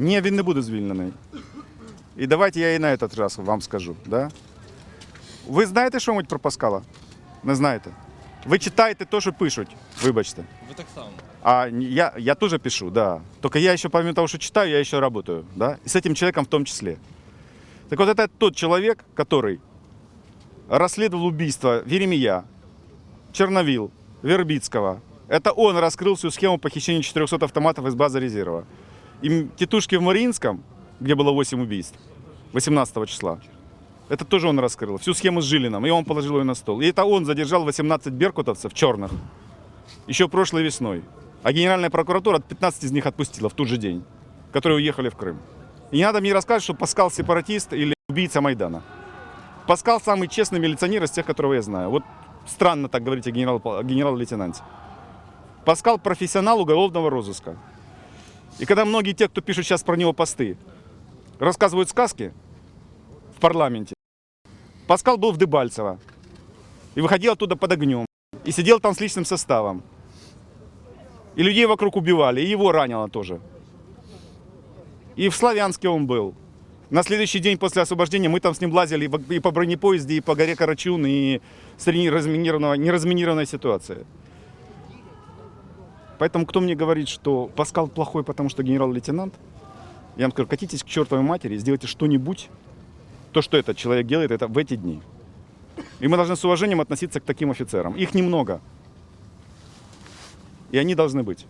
Ні, він не буде звільнений. І давайте я і на этот раз вам скажу. Да? Ви знаєте що-небудь про Паскала? Не знаєте. Ви читаєте те, що пишуть, вибачте. Ви так само. А не- я, я тоже пишу, да. Только я еще, помимо того, что читаю, я еще работаю, да. И с этим человеком в том числе. Так вот, это тот человек, который расследовал убийство Веремия, Черновил, Вербицкого. Это он раскрыл всю схему похищения 400 автоматов из базы резерва. И тетушки в Мариинском, где было 8 убийств, 18 числа, это тоже он раскрыл. Всю схему с Жилином, и он положил ее на стол. И это он задержал 18 беркутовцев черных еще прошлой весной. А Генеральная прокуратура 15 из них отпустила в тот же день, которые уехали в Крым. И не надо мне рассказывать, что Паскал сепаратист или убийца Майдана. Паскал самый честный милиционер из тех, которого я знаю. Вот странно так говорить о генерал-лейтенанте. Паскал профессионал уголовного розыска. И когда многие те, кто пишут сейчас про него посты, рассказывают сказки в парламенте, Паскал был в Дебальцево и выходил оттуда под огнем. И сидел там с личным составом. И людей вокруг убивали, и его ранило тоже. И в Славянске он был. На следующий день после освобождения мы там с ним лазили и по- бронепоезде, и по горе Карачун, и среди неразминированной ситуации. Поэтому кто мне говорит, что Паскал плохой, потому что генерал-лейтенант, я вам скажу, катитесь к чертовой матери сделайте что-нибудь, то, что этот человек делает, это в эти дни. И мы должны с уважением относиться к таким офицерам. Их немного. И они должны быть.